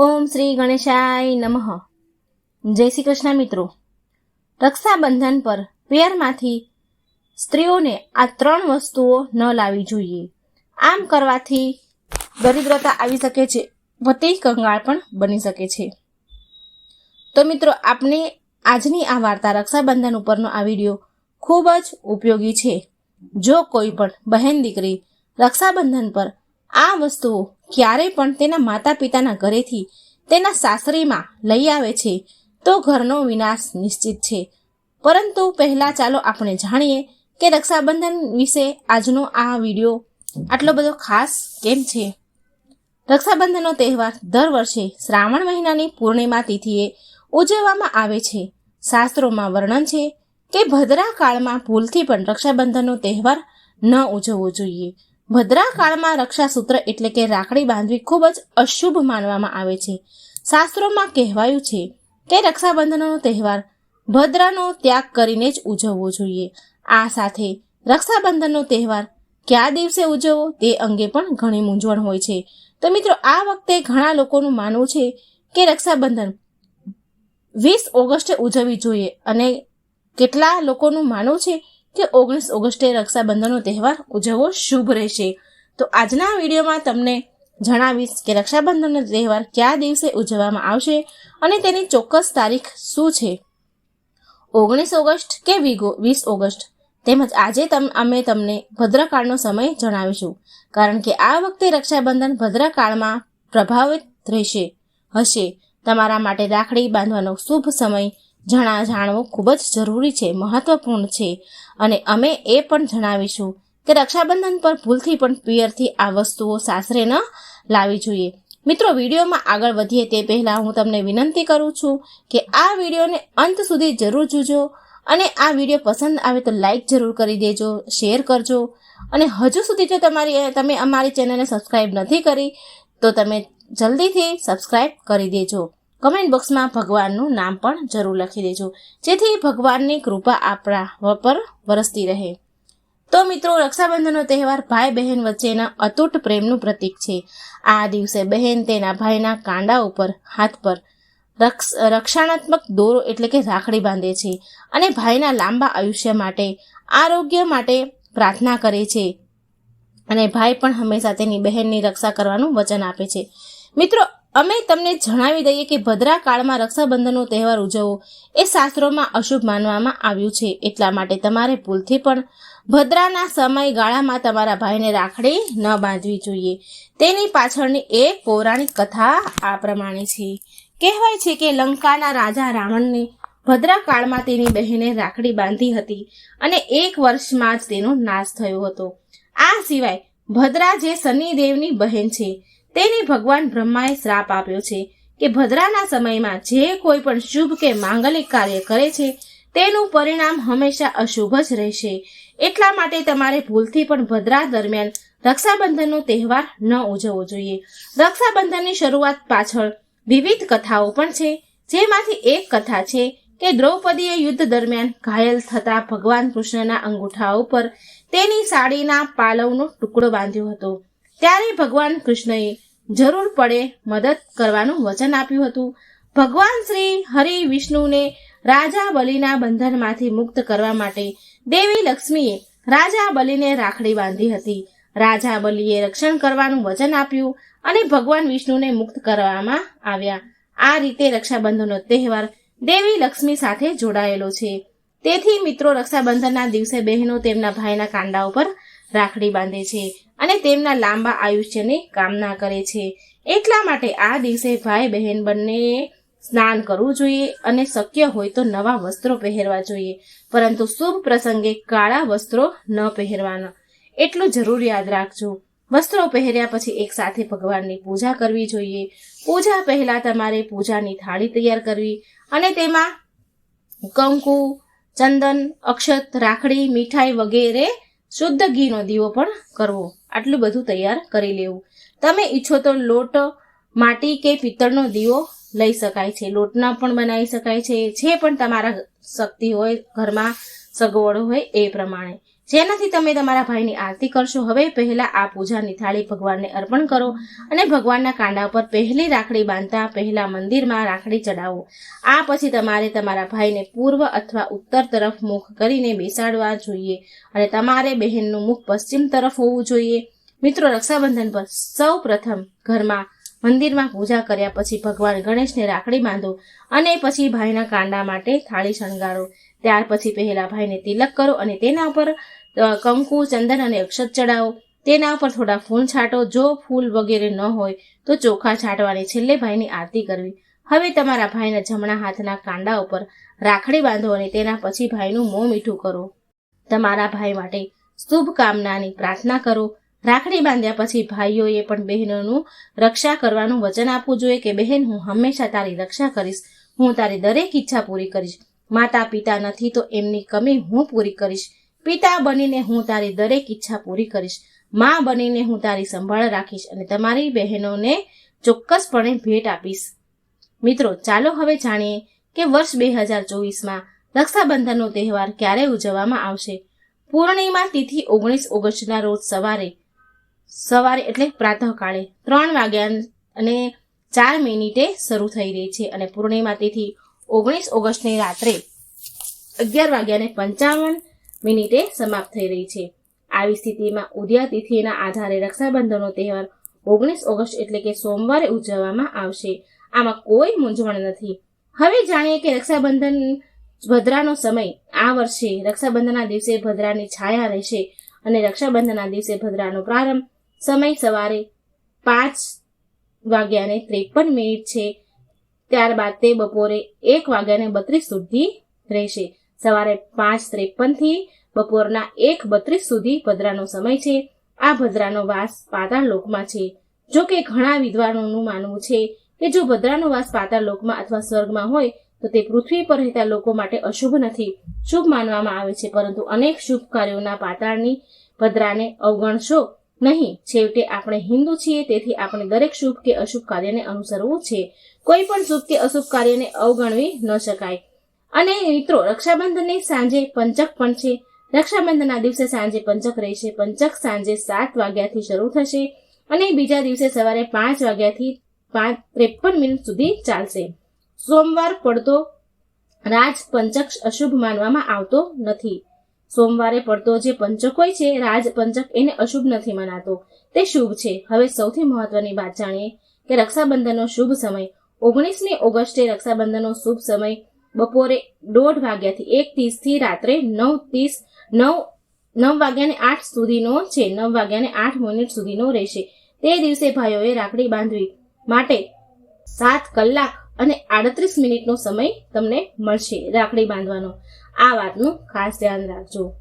ઓમ શ્રી ગણેશાય નમઃ. જય શ્રી કૃષ્ણ મિત્રો. રક્ષાબંધન પર પેરમાંથી સ્ત્રીઓને આ ત્રણ વસ્તુઓ ન લાવવી જોઈએ. આમ કરવાથી દરિદ્રતા આવી શકે છે પતિ કંગાળ પણ બની શકે છે. તો મિત્રો આપણે આજની આ વાર્તા રક્ષાબંધન ઉપરનો આ વીડિયો ખૂબ જ ઉપયોગી છે. જો કોઈ પણ બહેન દીકરી રક્ષાબંધન પર આ વસ્તુઓ ક્યારેય પણ તેના માતા પિતાના ઘરેથી તેના સાસરીમાં લઈ આવે છે, તો ઘરનો વિનાશ નિશ્ચિત છે. પરંતુ પહેલાં ચાલો આપણે જાણીએ કે રક્ષાબંધન વિશે આજનો આ વીડિયો આટલો બધો ખાસ કેમ છે? રક્ષાબંધનનો તહેવાર દર વર્ષે શ્રાવણ મહિનાની પૂર્ણિમા તિથિએ ઉજવવામાં આવે છે. શાસ્ત્રોમાં વર્ણન છે કે ભદ્રા કાળમાં ભૂલથી પણ રક્ષાબંધનનો તહેવાર ન ઉજવવો જોઈએ. ભદ્રા કાળમાં રક્ષાસૂત્ર એટલે કે રાખડી બાંધવી ખૂબ જ અશુભ માનવામાં આવે છે. શાસ્ત્રોમાં કહેવાયું છે કે રક્ષાબંધનનો તહેવાર ભદ્રાનો ત્યાગ કરીને જ ઉજવવો જોઈએ. આ સાથે રક્ષાબંધનનો તહેવાર કયા દિવસે ઉજવવો તે અંગે પણ ઘણી મૂંઝવણ હોય છે. તો મિત્રો, આ વખતે ઘણા લોકોનું માનવું છે કે રક્ષાબંધન વીસ ઓગસ્ટે ઉજવવી જોઈએ અને કેટલા લોકોનું માનવું છે કે ઓગણીસ ઓગસ્ટે રક્ષાબંધનનો તહેવાર ઉજવવો શુભ રહેશે. તો આજના વિડીયોમાં તમને જણાવીશ કે રક્ષાબંધનનો તહેવાર કયા દિવસે ઉજવવામાં આવશે અને તેની ચોક્કસ તારીખ શું છે? ઓગણીસ ઓગસ્ટ કે વીગો, વીસ ઓગસ્ટ? તેમજ આજે અમે તમને ભદ્રકાળનો સમય જણાવીશું. કારણ કે આ વખતે રક્ષાબંધન ભદ્રકાળમાં પ્રભાવિત રહેશે, હશે. તમારા માટે રાખડી બાંધવાનો શુભ સમય જણા જાણવું ખૂબ જ જરૂરી છે, મહત્વપૂર્ણ છે. અને અમે એ પણ જણાવીશું કે રક્ષાબંધન પર ભૂલથી પણ પિયરથી આ વસ્તુઓ સાસરે ન લાવવી જોઈએ. મિત્રો, વિડીયોમાં આગળ વધીએ તે પહેલાં હું તમને વિનંતી કરું છું કે આ વિડીયોને અંત સુધી જરૂર જોજો અને આ વીડિયો પસંદ આવે તો લાઈક જરૂર કરી દેજો, શેર કરજો. અને હજુ સુધી જો તમારી, તમે અમારી ચેનલને સબસ્ક્રાઈબ નથી કરી, તો તમે જલ્દીથી સબસ્ક્રાઈબ કરી દેજો. કમેન્ટ બોક્સમાં ભગવાનનું નામ પણ જરૂર લખી દેજો. જેથી ભગવાનની કૃપા આપણા પર વરસતી રહે. તો મિત્રો, રક્ષાબંધનનો તહેવાર ભાઈ બહેન વચ્ચેના અતૂટ પ્રેમનું પ્રતીક છે. આ દિવસે બહેન તેના ભાઈના કાંડા ઉપર હાથ પર રક્ષ રક્ષણાત્મક દોરો એટલે કે રાખડી બાંધે છે અને ભાઈના લાંબા આયુષ્ય માટે, આરોગ્ય માટે પ્રાર્થના કરે છે. અને ભાઈ પણ હંમેશા તેની બહેનની રક્ષા કરવાનું વચન આપે છે. મિત્રો અમે તમને જણાવી દઈએ કે ભદ્રા કાળમાં રક્ષાબંધનનો તહેવાર ઉજવવો એ શાસ્ત્રોમાં અશુભ માનવામાં આવ્યું છે. એટલા માટે તમારે ભૂલથી પણ ભદ્રાના સમયગાળામાં તમારા ભાઈને રાખડી ન બાંધવી જોઈએ. તેની પાછળની એક પૌરાણિક કથા આ પ્રમાણે છે. કહેવાય છે કે લંકાના રાજા રાવણને ભદ્રા કાળમાં તેની બહેને રાખડી બાંધી હતી અને એક વર્ષમાં જ તેનો નાશ થયો હતો. આ સિવાય ભદ્રા જે શનિદેવની બહેન છે તેને ભગવાન બ્રહ્માએ શ્રાપ આપ્યો છે કે ભદ્રાના સમયમાં જે કોઈ પણ શુભ કે માંગલિક કાર્ય કરે છે, તેનું પરિણામ હંમેશા અશુભ જ રહેશે. એટલા માટે તમારે ભૂલથી પણ ભદ્રા દરમિયાન રક્ષાબંધનનો તહેવાર ન ઉજવવો જોઈએ. રક્ષાબંધનની શરૂઆત પાછળ વિવિધ કથાઓ પણ છે, જેમાંથી એક કથા છે કે દ્રૌપદીએ યુદ્ધ દરમિયાન ઘાયલ થતા ભગવાન કૃષ્ણના અંગૂઠા ઉપર તેની સાડીના પાલવનો ટુકડો બાંધ્યો હતો. ત્યારે ભગવાન કૃષ્ણએ જરૂર પડે મદદ કરવાનું વચન આપ્યું હતું. ભગવાન શ્રી હરિ વિષ્ણુને રાજા બલિના બંધનમાંથી મુક્ત કરવા માટે દેવી લક્ષ્મીએ રાજા બલિને રાખડી બાંધી હતી. રાજા બલિએ રક્ષણ કરવાનું વચન આપ્યું અને ભગવાન વિષ્ણુને મુક્ત કરવામાં આવ્યા. આ રીતે રક્ષાબંધનનો તહેવાર દેવી લક્ષ્મી સાથે જોડાયેલો છે. તેથી મિત્રો, રક્ષાબંધનના દિવસે બહેનો તેમના ભાઈના કાંડા ઉપર રાખડી બાંધે છે. અને તેમના લાંબા આયુષ્યની કામના કરે છે. એટલા માટે આ દિવસે ભાઈ બહેન બંને સ્નાન કરવું જોઈએ અને શક્ય હોય તો નવા વસ્ત્રો પહેરવા જોઈએ. પરંતુ શુભ પ્રસંગે કાળા વસ્ત્રો ન પહેરવાના. એટલું જરૂર યાદ રાખજો. વસ્ત્રો પહેર્યા પછી એક સાથે ભગવાનની પૂજા કરવી જોઈએ. પૂજા પહેલા તમારે પૂજાની થાળી તૈયાર કરવી અને તેમાં કંકુ, ચંદન, અક્ષત, રાખડી, મીઠાઈ વગેરે શુદ્ધ ઘીનો દીવો પણ કરવો. આટલું બધું તૈયાર કરી લેવું. તમે ઈચ્છો તો લોટ, માટી કે પિત્તળનો દીવો લઈ શકાય છે. લોટના પણ બનાવી શકાય છે. જે પણ તમારા શક્તિ હોય, ઘરમાં સગવડ હોય એ પ્રમાણે. જેનાથી તમે તમારા ભાઈની આરતી કરશો, હવે પહેલા આ પૂજાની થાળી ભગવાનને અર્પણ કરો અને ભગવાનના કાંડા પર પહેલી રાખડી બાંધતા પહેલા મંદિરમાં રાખડી ચડાવો આ પછી તમારે તમારા ભાઈને પૂર્વ અથવા ઉત્તર તરફ મુખ કરીને બેસાડવા જોઈએ અને તમારે બહેનનું મુખ પશ્ચિમ તરફ હોવું જોઈએ. મિત્રો, રક્ષાબંધન પર સૌ પ્રથમ ઘરમાં મંદિરમાં પૂજા કર્યા પછી ભગવાન ગણેશને રાખડી બાંધો અને પછી ભાઈના કાંડા માટે થાળી શણગારો. ત્યાર પછી પહેલા ભાઈને તિલક કરો અને તેના ઉપર કંકુ, ચંદન અને અક્ષત ચડાવો. તેના ઉપર થોડા ફૂલ છાંટો. જો ફૂલ વગેરે ન હોય તો ચોખા છાંટવાની છેલ્લે ભાઈની આરતી કરવી. હવે તમારા ભાઈના જમણા હાથના કાંડા ઉપર રાખડી બાંધો અને તેના પછી ભાઈનું મોં મીઠું કરો. તમારા ભાઈ માટે શુભ કામનાની પ્રાર્થના કરો. રાખડી બાંધ્યા પછી ભાઈઓએ પણ બહેનોનું રક્ષા કરવાનું વચન આપવું જોઈએ કે, બહેન, હું હંમેશા તારી રક્ષા કરીશ. હું તારી દરેક ઈચ્છા પૂરી કરીશ. માતા પિતા નથી તો એમની કમી હું પૂરી કરીશ. પિતા બનીને હું તારી દરેક ઈચ્છા પૂરી કરીશ. મા બનીને હું તારી સંભાળ રાખીશ અને તમારી બહેનોને ચોક્કસપણે ભેટ આપીશ. મિત્રો, ચાલો હવે જાણીએ કે વર્ષ બે હજાર ચોવીસમાં રક્ષાબંધનનો તહેવાર ક્યારે ઉજવવામાં આવશે? પૂર્ણિમા તિથિ ઓગણીસ ઓગસ્ટના રોજ સવારે સવારે એટલે પ્રાતઃકાળે ત્રણ વાગ્યા અને ચાર મિનિટે શરૂ થઈ રહી છે અને પૂર્ણિમા તિથિ ઓગણીસ ઓગસ્ટની રાત્રે અગિયાર વાગ્યાને પંચાવન મિનિટે સમાપ્ત થઈ રહી છે. આવી સ્થિતિમાં ઉદયા તિથિના આધારે રક્ષાબંધનનો તહેવાર ઓગણીસ ઓગસ્ટ એટલે કે સોમવારે ઉજવવામાં આવશે. આમાં કોઈ મૂંઝવણ નથી. હવે જાણીએ કે રક્ષાબંધન ભદ્રાનો સમય આ વર્ષે રક્ષાબંધનના દિવસે ભદ્રાની છાયા રહેશે અને રક્ષાબંધનના દિવસે ભદ્રાનો પ્રારંભ સમય સવારે પાંચ વાગ્યાને ત્રેપન મિનિટ છે. ત્યારબાદ તે બપોરે એક વાગ્યાને બત્રીસ સુધી રહેશે. સવારે પાંચ ત્રેપનથી બપોરના એક બત્રીસ સુધી ભદ્રાનો સમય છે. આ ભદ્રાનો વાસ પાતાળ લોકમાં છે. જો કે ઘણા વિદ્વાનોનું માનવું છે કે જો ભદ્રાનો વાસ પાતાળ લોકમાં અથવા સ્વર્ગમાં હોય, તો તે પૃથ્વી પર રહેતા લોકો માટે અશુભ નથી. શુભ માનવામાં આવે છે, પરંતુ અનેક શુભ કાર્યોના પાતાળની ભદ્રાને અવગણશો નહીં. છેવટે આપણે હિન્દુ છીએ, તેથી આપણે દરેક શુભ કે અશુભ કાર્યને અનુસરવું છે. કોઈ પણ શુભ કે અશુભ કાર્યને અવગણવી ન શકાય. અને મિત્રો, રક્ષાબંધનની સાંજે પંચક પણ છે. રક્ષાબંધનના દિવસે સાંજે પંચક રહેશે. પંચક સાંજે સાત વાગ્યાથી શરૂ થશે અને બીજા દિવસે સવારે પાંચ વાગ્યાથી પાંચ ત્રેપન મિનિટ સુધી ચાલશે. સોમવાર પડતો રાજ પંચક અશુભ માનવામાં આવતો નથી. સોમવારે પડતો જે પંચક હોય છે રાજ પંચક એને અશુભ નથી મનાતો. તે શુભ છે. હવે સૌથી મહત્વની વાત જાણીએ કે રક્ષાબંધનનો શુભ સમય. ઓગણીસમી ઓગસ્ટે રક્ષાબંધનનો શુભ સમય બપોરે દોઢ વાગ્યાથી એક ત્રીસથી રાત્રે નવ ત્રીસ, નવ નવ વાગ્યાને આઠ સુધીનો છે. નવ વાગ્યાને આઠ મિનિટ સુધીનો રહેશે. તે દિવસે ભાઈઓએ રાખડી બાંધવી માટે સાત કલાક અને આડત્રીસ મિનિટનો સમય તમને મળશે રાખડી બાંધવાનો. આ વાતનું ખાસ ધ્યાન રાખજો.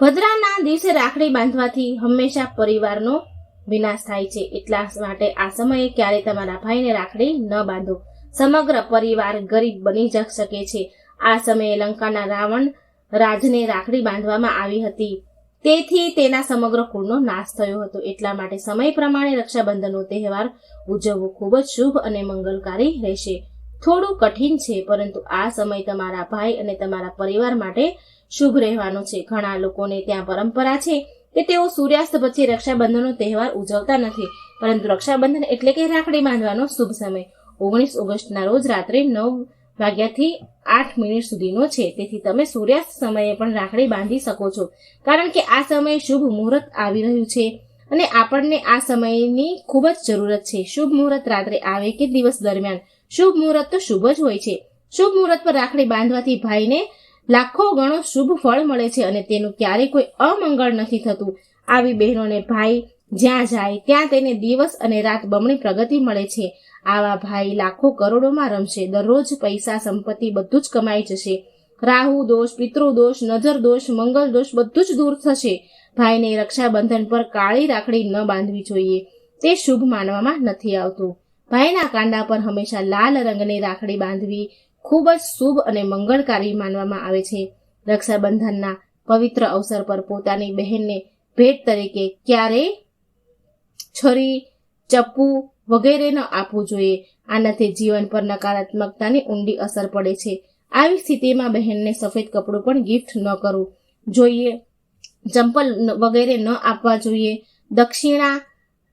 ભદ્રાના દિવસે રાખડી બાંધવાથી હંમેશા પરિવારનો વિનાશ થાય છે. એટલા માટે આ સમયે ક્યારે તમારા ભાઈને રાખડી ન બાંધો. સમગ્ર પરિવાર ગરીબ બની જ શકે છે. આ સમયે લંકાના રાવણ રાજને રાખડી બાંધવામાં આવી હતી. તેથી તેના સમગ્ર કુળનો નાશ થયો હતો. એટલા માટે સમય પ્રમાણે રક્ષાબંધનનો તહેવાર ઉજવવો ખૂબ જ શુભ અને મંગલકારી રહેશે. થોડું કઠિન છે, પરંતુ આ સમય તમારા ભાઈ અને તમારા પરિવાર માટે શુભ રહેવાનો છે. ઘણા લોકોને ત્યાં પરંપરા છે કે તેઓ સૂર્યાસ્ત પછી રક્ષાબંધનનો તહેવાર ઉજવતા નથી, પરંતુ રક્ષાબંધન એટલે કે રાખડી બાંધવાનો શુભ સમય. ઓગણીસ ઓગસ્ટના રોજ રાત્રે નવ વાગ્યાથી આઠ મિનિટ સુધીનો છે. તેથી તમે સૂર્યાસ્ત સમયે પણ રાખડી બાંધી શકો છો, કારણ કે આ સમયે શુભ મુહૂર્ત આવી રહ્યું છે અને આપણને આ સમયની ખૂબ જ જરૂરત છે. શુભ મુહૂર્ત રાત્રે આવે કે દિવસ દરમિયાન? શુભ મુહૂર્ત તો શુભ જ હોય છે. શુભ મુહૂર્ત પર રાખડી બાંધવાથી ભાઈને લાખો ગણો શુભ ફળ મળે છે અને તેનું ક્યારેય કોઈ અમંગળ નથી થતું. આવી બહેનોને ભાઈ જ્યાં જાય, ત્યાં તેને દિવસ અને રાત બમણી પ્રગતિ મળે છે. આવા ભાઈ લાખો કરોડોમાં રમશે. દરરોજ પૈસા, સંપત્તિ બધું જ કમાઈ જશે. રાહુ દોષ, પિતૃ દોષ, નજર દોષ, મંગલ દોષ બધું જ દૂર થશે. ભાઈને રક્ષાબંધન પર કાળી રાખડી ન બાંધવી જોઈએ. તે શુભ માનવામાં નથી આવતું. ભાઈના કાંડા પર હંમેશા લાલ રંગની રાખડી બાંધવી ખૂબ જ શુભ અને મંગળકારી માનવામાં આવે છે. રક્ષાબંધનના પવિત્ર અવસર પર પોતાની બહેનને ભેટ તરીકે ક્યારેય છરી, ચપ્પુ વગેરે ન આપવું જોઈએ. આનાથી જીવન પર નકારાત્મકતાની ઊંડી અસર પડે છે. આવી સ્થિતિમાં બહેનને સફેદ કપડું પણ ગિફ્ટ ન કરવું જોઈએ, ચંપલ વગેરે ન આપવા જોઈએ. દક્ષિણા,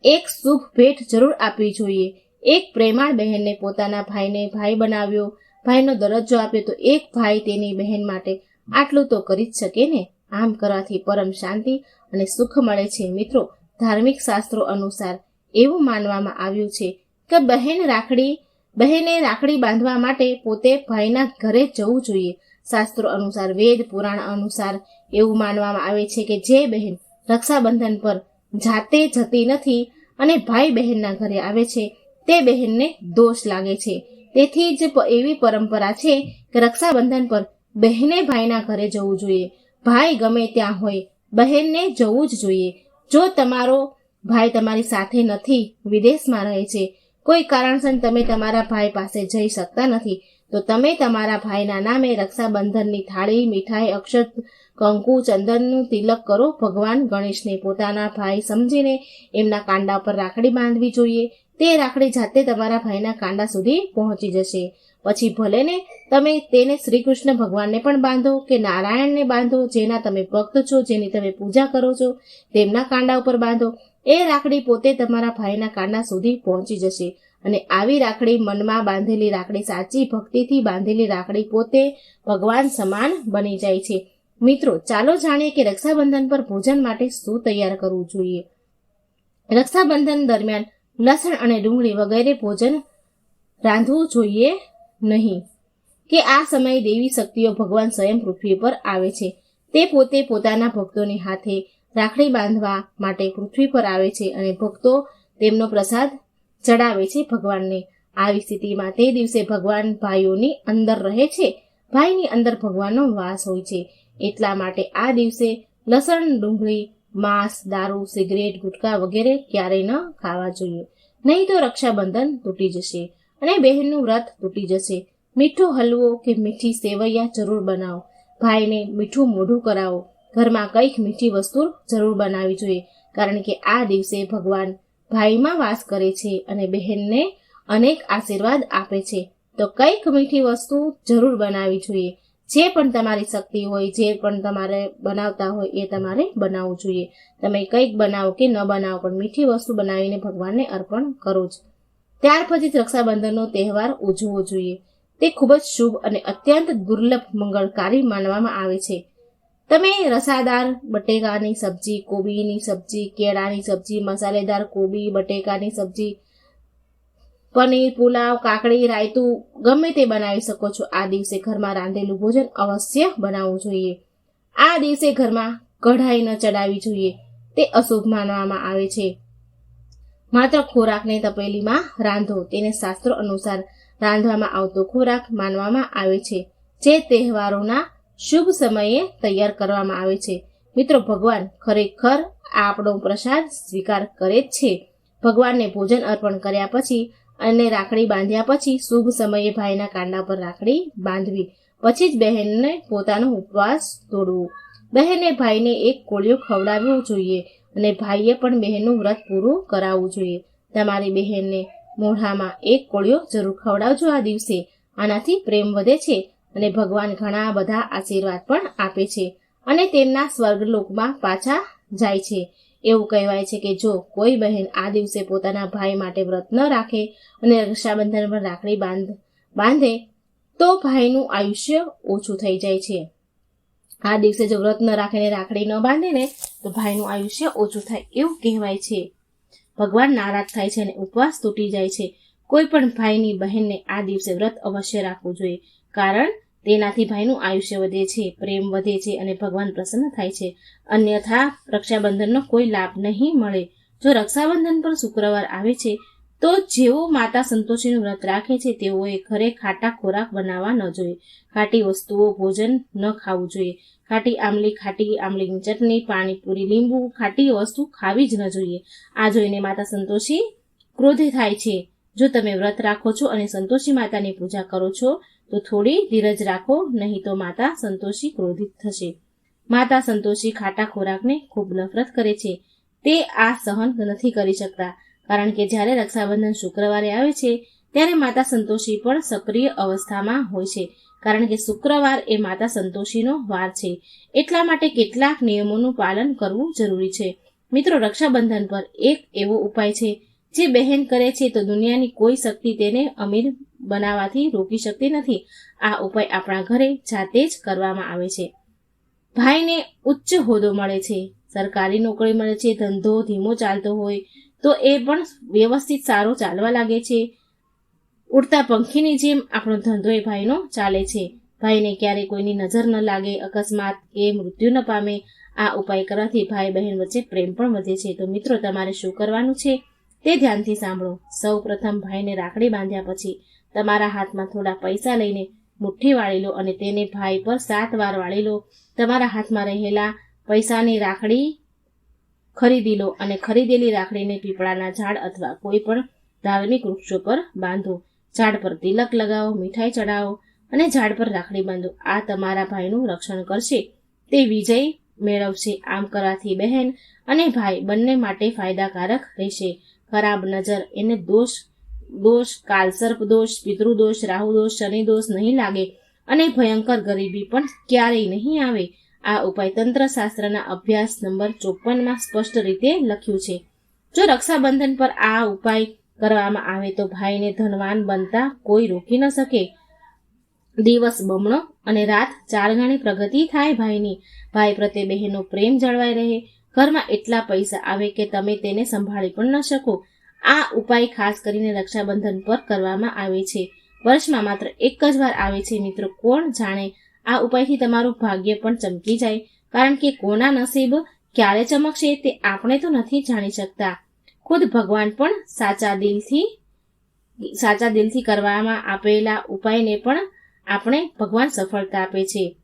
એક શુભ ભેટ જરૂર આપવી જોઈએ. એક પ્રેમાળ બહેનને પોતાના ભાઈને ભાઈ બનાવ્યો. ભાઈનો દરજ્જો આપ્યો તો એક ભાઈ તેની બહેન માટે આટલું તો કરી જ શકે ને? આમ કરવાથી પરમ શાંતિ અને સુખ મળે છે મિત્રો. ધાર્મિક શાસ્ત્રો અનુસાર એવું માનવામાં આવ્યું છે કે બહેન રાખડી, બહેને રાખડી બાંધવા માટે પોતે ભાઈના ઘરે જવું જોઈએ. શાસ્ત્રો અનુસાર, વેદ, પુરાણ અનુસાર એવું માનવામાં આવે છે કે જે બહેન રક્ષાબંધન પર જાતે જતી નથી અને ભાઈ બહેનના ઘરે આવે છે તે બહેનને દોષ લાગે છે. તેથી જ એવી પરંપરા છે કે રક્ષાબંધન પર બહેને ભાઈના ઘરે જવું જોઈએ. ભાઈ ગમે ત્યાં હોય, બહેનને જવું જ જોઈએ. જો તમારો ભાઈ તમારી સાથે નથી, વિદેશમાં રહે છે, કોઈ કારણસર તમે તમારા ભાઈ પાસે જઈ શકતા નથી, તો તમે તમારા ભાઈના નામે રક્ષાબંધનની થાળી, મીઠાઈ, અક્ષત, કંકુ, ચંદનનું તિલક કરો. ભગવાન ગણેશને પોતાના ભાઈ સમજીને એમના કાંડા પર રાખડી બાંધવી જોઈએ. તે રાખડી જાતે તમારા ભાઈના કાંડા સુધી પહોંચી જશે. પછી ભલે ને તમે તેને શ્રી કૃષ્ણ ભગવાનને પણ બાંધો કે નારાયણને બાંધો, જેના તમે ભક્ત છો, જેની તમે પૂજા કરો છો, તેમના કાંડા ઉપર બાંધો. એ રાખડી પોતે તમારા ભાઈના કાંડા સુધી પહોંચી જશે. અને આવી રાખડી મનમાં બાંધેલી રાખડી સાચી ભક્તિથી બાંધેલી રાખડી પોતે ભગવાન સમાન બની જાય છે. મિત્રો, ચાલો જાણીએ કે રક્ષાબંધન પર ભોજન માટે શું તૈયાર કરવું જોઈએ. રક્ષાબંધન દરમિયાન લસણ અને ડુંગળી વગેરે ભોજન રાંધવું જોઈએ નહીં. કે આ સમયે દેવી શક્તિઓ ભગવાન સ્વયં પૃથ્વી પર આવે છે. તે પોતે પોતાના ભક્તોની હાથે રાખડી બાંધવા માટે પૃથ્વી પર આવે છે અને ભક્તો તેમનો પ્રસાદ ચડાવે છે ભગવાનને. આવી સ્થિતિમાં તે દિવસે ભગવાન ભાઈઓની અંદર રહે છે. ભાઈની અંદર ભગવાનનો વાસ હોય છે. એટલા માટે આ દિવસે લસણ, ડુંગળી માંસ, દારૂ, સિગરેટ, ગુટકા વગેરે ક્યારેય ન ખાવા જોઈએ. નહીં તો રક્ષાબંધન તૂટી જશે અને બહેનનું વ્રત તૂટી જશે. મીઠો હલવો કે મીઠી સેવૈયા જરૂર બનાવો. ભાઈને મીઠું મોઢું કરાવો. ઘરમાં કંઈક મીઠી વસ્તુ જરૂર બનાવવી જોઈએ. કારણ કે આ દિવસે ભગવાન ભાઈમાં વાસ કરે છે અને બહેનને અનેક આશીર્વાદ આપે છે. તો કંઈક મીઠી વસ્તુ જરૂર બનાવવી જોઈએ. જે પણ તમારી શક્તિ હોય, જે પણ તમારે બનાવતા હોય એ તમારે બનાવવું જોઈએ. તમે કંઈક બનાવો કે ન બનાવો, પણ મીઠી વસ્તુ બનાવીને ભગવાનને અર્પણ કરો જ ત્યાર પછી જ રક્ષાબંધનનો તહેવાર ઉજવવો જોઈએ. તે ખૂબ જ શુભ અને અત્યંત દુર્લભ મંગળકારી માનવામાં આવે છે. તમે રસાદાર બટેકાની સબ્જી, કોબીની સબ્જી, કેળાની સબ્જી, મસાલેદાર કોબી, બટેકાની સબ્જી પનીર, પુલાવ, કાકડી, રાયતું, ગમે તે બનાવી શકો છો. આ દિવસે ઘરમાં રાંધેલું ભોજન અવશ્ય બનાવવું જોઈએ. આ દિવસે ઘરમાં કઢાઈ ન ચડાવવી જોઈએ. તે અશુભ માનવામાં આવે છે. માત્ર ખોરાકને તપેલીમાં રાંધો. તેને શાસ્ત્રો અનુસાર રાંધવામાં આવતો ખોરાક માનવામાં આવે છે. જે તહેવારોના શુભ સમયે તૈયાર કરવામાં આવે છે. મિત્રો, ભગવાન ખરેખર આપણો પ્રસાદ સ્વીકાર કરે જ છે. ભગવાનને ભોજન અર્પણ કર્યા પછી અને રાખડી બાંધ્યા પછી શુભ સમયે ભાઈના કાંડા પર રાખડી બાંધવી. પછી જ બહેનને પોતાનો ઉપવાસ તોડવો. બહેને ભાઈને એક કોળિયો ખવડાવવો જોઈએ અને ભાઈએ પણ બહેનનું વ્રત પૂરું કરાવવું જોઈએ. તમારી બહેનને મોઢામાં એક કોળિયો જરૂર ખવડાવજો આ દિવસે. આનાથી પ્રેમ વધે છે અને ભગવાન ઘણા બધા આશીર્વાદ પણ આપે છે અને તેમના સ્વર્ગલોકમાં પાછા જાય છે. એવું કહેવાય છે કે જો કોઈ બહેન આ દિવસે પોતાના ભાઈ માટે વ્રત ન રાખે અને રક્ષાબંધન પર રાખડી બાંધ, બાંધે, તો ભાઈનું આયુષ્ય ઓછું થઈ જાય છે. આ દિવસે જો વ્રત ન રાખીને રાખડી ન બાંધે ને, તો ભાઈનું આયુષ્ય ઓછું થાય એવું કહેવાય છે. ભગવાન નારાજ થાય છે અને ઉપવાસ તૂટી જાય છે. કોઈ પણ ભાઈની બહેનને આ દિવસે વ્રત અવશ્ય રાખવું જોઈએ. કારણ તેનાથી ભાઈનું આયુષ્ય વધે છે, પ્રેમ વધે છે અને ભગવાન પ્રસન્ન થાય છે. અન્યથા રક્ષાબંધનનો કોઈ લાભ નહીં મળે. જો રક્ષાબંધન પર શુક્રવાર આવે છે, તો જેઓ માતા સંતોષીનું વ્રત રાખે છે, તેઓએ ઘરે ખાટા ખોરાક બનાવવા ન જોઈએ. ખાટી વસ્તુઓ ભોજન ન ખાવું જોઈએ. ખાટી આમલી ખાટી આમલીની ચટણી, પાણીપુરી, લીંબુ, ખાટી વસ્તુ ખાવી જ ન જોઈએ. આ જોઈને માતા સંતોષી ક્રોધે થાય છે. જો તમે વ્રત રાખો છો અને સંતોષી માતાની પૂજા કરો છો તો થોડી ધીરજ રાખો, નહીં તો માતા સંતોષી ક્રોધિત થશે. માતા સંતોષી ખાટા ખોરાકને ખૂબ નફરત કરે છે. તે આ સહન નથી કરી શકતા, કારણ કે જ્યારે રક્ષાબંધન શુક્રવારે આવે છે, ત્યારે માતા સંતોષી પણ સક્રિય અવસ્થામાં હોય છે, કારણ કે શુક્રવાર એ માતા સંતોષીનો વાર છે. એટલા માટે કેટલાક નિયમોનું પાલન કરવું જરૂરી છે. મિત્રો, રક્ષાબંધન પર એક એવો ઉપાય છે જે બહેન કરે છે તો દુનિયાની કોઈ શક્તિ તેને અમીર બનાવવાથી રોકી શકતી નથી. આ ઉપાય આપણા ઘરે જાતે જ કરવામાં આવે છે. ભાઈને ઉચ્ચ હોદ્દો મળે છે. સરકારી નોકરી મળે છે, ધંધો ધીમો ચાલતો હોય તો એ પણ વ્યવસ્થિત સારો ચાલવા લાગે છે. ઉડતા પંખીની જેમ આપણો ધંધો એ ભાઈનો ચાલે છે. ભાઈને ક્યારે કોઈની નજર ન લાગે, અકસ્માત કે મૃત્યુ ન પામે, આ ઉપાય કરવાથી ભાઈ બહેન વચ્ચે પ્રેમ પણ વધે છે. તો મિત્રો, તમારે શું કરવાનું છે? તે ધ્યાનથી સાંભળો. સૌ પ્રથમ ભાઈને રાખડી બાંધ્યા પછી તમારા હાથમાં થોડા પૈસા લઈને મુઠ્ઠી વાળી લો અને તેને ભાઈ પર સાત વાર વાળી લો. તમારા હાથમાં રહેલા પૈસાની રાખડી ખરીદી લો અને ખરીદેલી રાખડીને પીપળાના ઝાડ અથવા કોઈ પણ ધાર્મિક વૃક્ષો પર બાંધો. ઝાડ પર તિલક લગાવો, મીઠાઈ ચડાવો અને ઝાડ પર રાખડી બાંધો. આ તમારા ભાઈનું રક્ષણ કરશે. તે વિજય મેળવશે. આમ કરવાથી બહેન અને ભાઈ બંને માટે ફાયદાકારક રહેશે. ખરાબ નજર. એને દોષ દોષ કાલસર્પ દોષ પિતૃદોષ રાહુદોષ શનિદોષ શનિ દોષ નહીં લાગે અને ભયંકર ગરીબી પણ ક્યારેય નહીં આવે. આ ઉપાય તંત્રશાસ્ત્રના અભ્યાસ નંબર ચોપનમાં સ્પષ્ટ રીતે લખ્યું છે. જો રક્ષાબંધન પર આ ઉપાય કરવામાં આવે તો ભાઈને ધનવાન બનતા કોઈ રોકી ન શકે. દિવસ બમણો અને રાત ચાર ગણી પ્રગતિ થાય ભાઈની. ભાઈ પ્રત્યે બહેનનો પ્રેમ જળવાઈ રહે. ઘરમાં એટલા પૈસા આવે કે તમે તેને સંભાળી પણ ન શકો. આ ઉપાય ખાસ કરીને રક્ષાબંધન પર કરવામાં આવે છે. વર્ષમાં માત્ર એક જ વાર આવે છે. મિત્રો, કોણ જાણે આ ઉપાયથી તમારું ભાગ્ય પણ ચમકી જાય. કારણ કે કોના નસીબ ક્યારે ચમકશે તે આપણે તો નથી જાણી શકતા. ખુદ ભગવાન પણ સાચા દિલથી સાચા દિલથી કરવામાં આપેલા ઉપાયને પણ આપણે ભગવાન સફળતા આપે છે.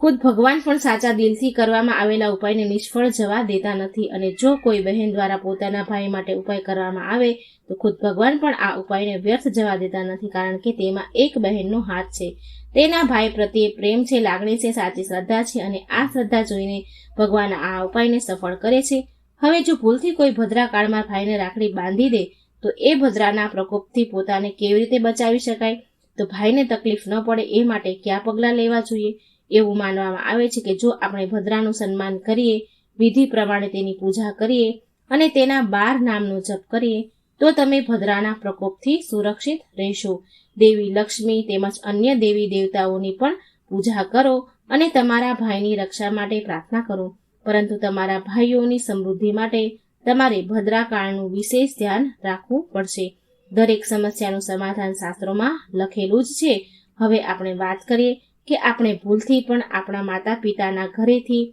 ખુદ ભગવાન પણ સાચા દિલથી કરવામાં આવેલા ઉપાયને નિષ્ફળ જવા દેતા નથી અને જો કોઈ બહેન દ્વારા પોતાના ભાઈ માટે ઉપાય કરવામાં આવે, તો ખુદ ભગવાન પણ આ ઉપાયને વ્યર્થ જવા દેતા નથી કારણ કે તેમાં એક બહેનનો હાથ છે. તેના ભાઈ પ્રત્યે પ્રેમ છે, લાગણી છે, સાચી શ્રદ્ધા છે અને આ શ્રદ્ધા જોઈને ભગવાન આ ઉપાયને સફળ કરે છે. હવે જો ભૂલથી કોઈ ભદ્રા કાળમાં ભાઈને રાખડી બાંધી દે, તો એ ભદ્રાના પ્રકોપથી પોતાને કેવી રીતે બચાવી શકાય? તો ભાઈને તકલીફ ન પડે, એ માટે કયા પગલાં લેવા જોઈએ? એવું માનવામાં આવે છે કે જો આપણે ભદ્રાનું સન્માન કરીએ, વિધિ પ્રમાણે તેની પૂજા કરીએ અને તેના બાર નામનો જપ કરીએ, તો તમે ભદ્રાના પ્રકોપથી સુરક્ષિત રહેશો. દેવી લક્ષ્મી તેમજ અન્ય દેવી દેવતાઓની પણ પૂજા કરો અને તમારા ભાઈની રક્ષા માટે પ્રાર્થના કરો. પરંતુ તમારા ભાઈઓની સમૃદ્ધિ માટે તમારે ભદ્રાકાળનું વિશેષ ધ્યાન રાખવું પડશે. દરેક સમસ્યાનું સમાધાન શાસ્ત્રોમાં લખેલું જ છે. હવે આપણે વાત કરીએ કે આપણે ભૂલથી પણ આપણા માતા પિતાના ઘરેથી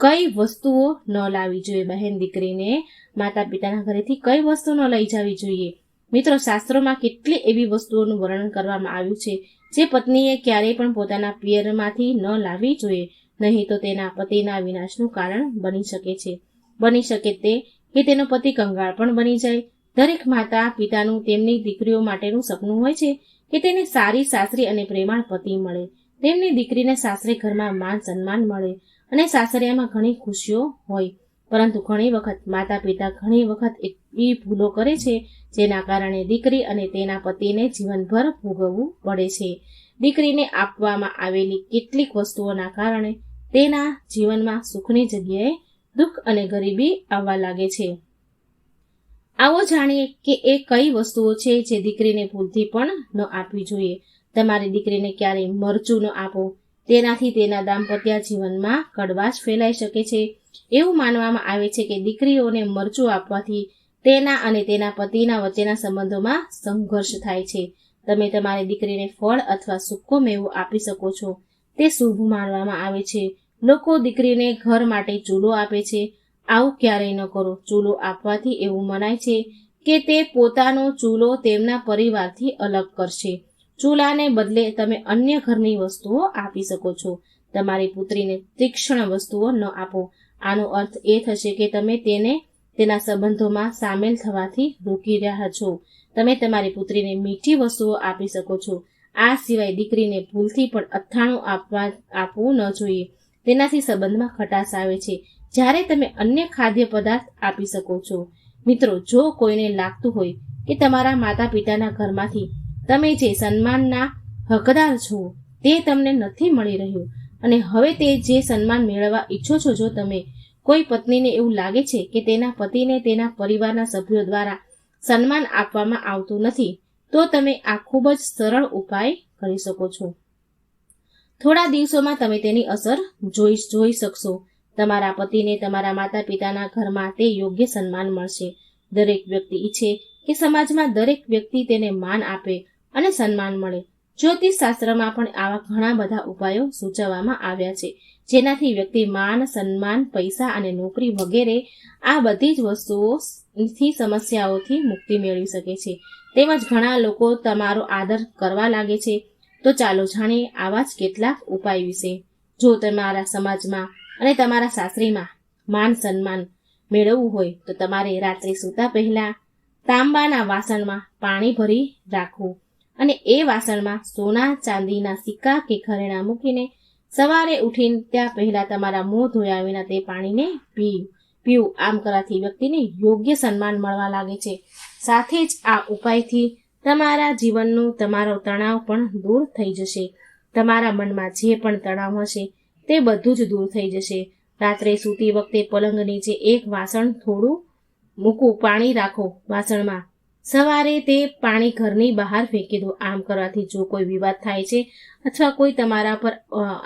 કઈ વસ્તુઓ ન લાવવી જોઈએ બહેન દીકરીને. માતા પિતાના ઘરેથી કઈ વસ્તુ ન લઈ જવી જોઈએ. મિત્રો, શાસ્ત્રોમાં કેટલી એવી વસ્તુઓનું વર્ણન કરવામાં આવ્યું છે જે પત્નીએ ક્યારેય પણ પોતાના પિયરમાંથી ન લાવવી જોઈએ, નહીં તો તેના પતિના વિનાશનું કારણ બની શકે છે. બની શકે તે કે તેનો પતિ કંગાળ પણ બની જાય. દરેક માતા પિતાનું તેમની દીકરીઓ માટેનું સપનું હોય છે કે તેને સારી સાસરી અને પ્રેમાળ પતિ મળે. તેમની દીકરીને સાસરે ઘરમાં માન સન્માન મળે અને સાસરિયામાં ઘણી ખુશીઓ હોય. પરંતુ ઘણી વખત માતા પિતા ઘણી વખત એવી ભૂલો કરે છે, જેના કારણે દીકરી અને તેના પતિને જીવનભર ભોગવવું પડે છે. દીકરીને આપવામાં આવેલી કેટલીક વસ્તુઓના કારણે તેના જીવનમાં સુખની જગ્યાએ દુઃખ અને ગરીબી આવવા લાગે છે. આવો જાણીએ કે એ કઈ વસ્તુઓ છે જે દીકરીને ભૂલથી પણ ન આપવી જોઈએ. તમારી દીકરીને ક્યારેય મરચું ન આપો. તેનાથી તેના દાંપત્ય જીવનમાં કડવાશ ફેલાઈ શકે છે. એવું માનવામાં આવે છે કે દીકરીઓને મરચું આપવાથી તેના અને તેના પતિના વચ્ચેના સંબંધોમાં સંઘર્ષ થાય છે. તમે તમારી દીકરીને ફળ અથવા સૂકો મેવો આપી શકો છો. તે શુભ માનવામાં આવે છે. લોકો દીકરીને ઘર માટે ચૂલો આપે છે. આવું ક્યારેય ન કરો. ચૂલો આપવાથી એવું મનાય છે કે તે પોતાનો ચૂલો તેમના પરિવારથી અલગ કરશે. ચૂલાને બદલે તમે અન્ય ઘરની વસ્તુઓ આપી શકો છો. તમારી પુત્રીને તીક્ષ્ણ વસ્તુઓ ન આપો. આનો અર્થ એ થશે કે તમે તેને તેના સંબંધોમાં સામેલ થવાથી રોકી રહ્યા છો. તમે તમારી પુત્રીને મીઠી વસ્તુઓ આપી શકો છો. આ સિવાય દીકરીને ભૂલથી પણ અથાણું આપવા આપવું ન જોઈએ. તેનાથી સંબંધમાં ખટાશ આવે છે. જ્યારે તમે અન્ય ખાદ્ય પદાર્થ આપી શકો છો. મિત્રો, જો કોઈને લાગતું હોય કે તમારા માતા પિતાના ઘરમાંથી તમે જે સન્માનના હકદાર છો, તે તમને નથી મળી રહ્યું. અને હવે તે જે સન્માન મેળવવા ઈચ્છો છો, જો તમે કોઈ પત્નીને એવું લાગે છે કે તેના પતિને તેના પરિવારના સભ્યો દ્વારા સન્માન આપવામાં આવતું નથી, તો તમે આ ખૂબ જ સરળ ઉપાય કરી શકો છો. થોડા દિવસોમાં તમે તેની અસર જોઈ જોઈ શકશો. તમારા પતિને તમારા માતા પિતાના ઘરમાં તે યોગ્ય સન્માન મળશે. દરેક વ્યક્તિ ઈચ્છે કે સમાજમાં દરેક વ્યક્તિ તેને માન આપે. અને સન્માન મળે. જ્યોતિષ શાસ્ત્રમાં પણ આવા ઘણા બધા ઉપાયો સૂચવવામાં આવ્યા છે. જેનાથી વ્યક્તિ માન, સન્માન, પૈસા અને નોકરી વગેરે આ બધી જ વસ્તુઓથી, સમસ્યાઓથી મુક્તિ મેળવી શકે છે. તેમજ ઘણા લોકો તમારો આદર કરવા લાગે છે. તો ચાલો જાણીએ આવા જ કેટલાક ઉપાય વિશે. જો તમારા સમાજમાં અને તમારા સાસરીમાં માન, સન્માન મેળવવું હોય, તો તમારે રાત્રે સૂતા પહેલા તાંબાના વાસણમાં પાણી ભરી રાખવું. અને એ વાસણમાં સોના, ચાંદીના સિક્કા કે ઘરેણા મૂકીને સવારે ઉઠીને ત્યાં પહેલા તમારા મોં ધોયા વિના તે પાણીને પી પીવું. આમ કરવાથી વ્યક્તિને યોગ્ય સન્માન મળવા લાગે છે. સાથે જ આ ઉપાયથી તમારા જીવનનું તમારો તણાવ પણ દૂર થઈ જશે. તમારા મનમાં જે પણ તણાવ હશે તે બધું જ દૂર થઈ જશે. રાત્રે સૂતી વખતે પલંગ નીચે એક વાસણ થોડું મૂકવું, પાણી રાખો વાસણમાં. સવારે તે પાણી ઘરની બહાર ફેંકી દો. આમ કરવાથી જો કોઈ વિવાદ થાય છે અથવા કોઈ તમારા પર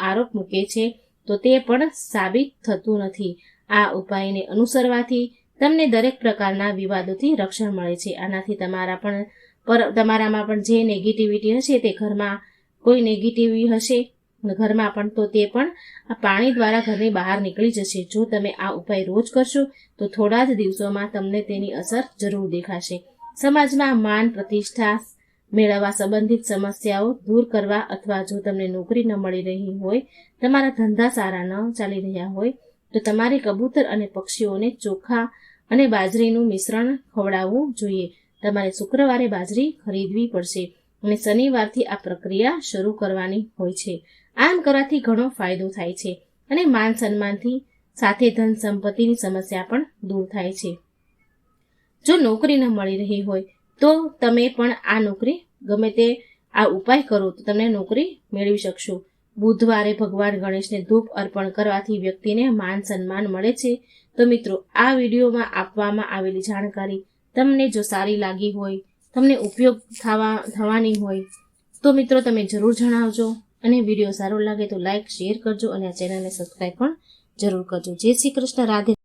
આરોપ મૂકે છે, તો તે પણ સાબિત થતું નથી. આ ઉપાયને અનુસરવાથી તમને દરેક પ્રકારના વિવાદોથી રક્ષણ મળે છે. આનાથી તમારા પણ, પર, તમારામાં પણ જે નેગેટિવિટી હશે તે ઘરમાં, કોઈ નેગેટિવિટી હશે ઘરમાં પણ, તો તે પણ આ પાણી દ્વારા ઘરની બહાર નીકળી જશે. જો તમે આ ઉપાય રોજ કરશો, તો થોડા જ દિવસોમાં તમને તેની અસર જરૂર દેખાશે. સમાજમાં માન પ્રતિષ્ઠા મેળવવા સંબંધિત સમસ્યાઓ દૂર કરવા અથવા જો તમને નોકરી ન મળી રહી હોય, તમારા ધંધા સારા ન ચાલી રહ્યા હોય, તો તમારે કબૂતર અને પક્ષીઓને ચોખા અને બાજરીનું મિશ્રણ ખવડાવવું જોઈએ. તમારે શુક્રવારે બાજરી ખરીદવી પડશે અને શનિવારથી આ પ્રક્રિયા શરૂ કરવાની હોય છે. આમ કરવાથી ઘણો ફાયદો થાય છે અને માન સન્માનથી સાથે ધન સંપત્તિની સમસ્યા પણ દૂર થાય છે. જો નોકરી ન મળી રહી હોય, તો તમે પણ આ નોકરી ગમે તે આ ઉપાય કરો, તો તમને નોકરી મેળવી શકશો. બુધવારે ભગવાન ગણેશને ધૂપ અર્પણ કરવાથી વ્યક્તિને માન સન્માન મળે છે. તો મિત્રો, આ વિડીયોમાં આપવામાં આવેલી જાણકારી તમને જો સારી લાગી હોય, તમને ઉપયોગ થવા, થવાની હોય, તો મિત્રો તમે જરૂર જણાવજો. અને વીડિયો સારો લાગે તો લાઈક, શેર કરજો અને આ ચેનલને સબસ્ક્રાઈબ પણ જરૂર કરજો. જય શ્રી કૃષ્ણ, રાધે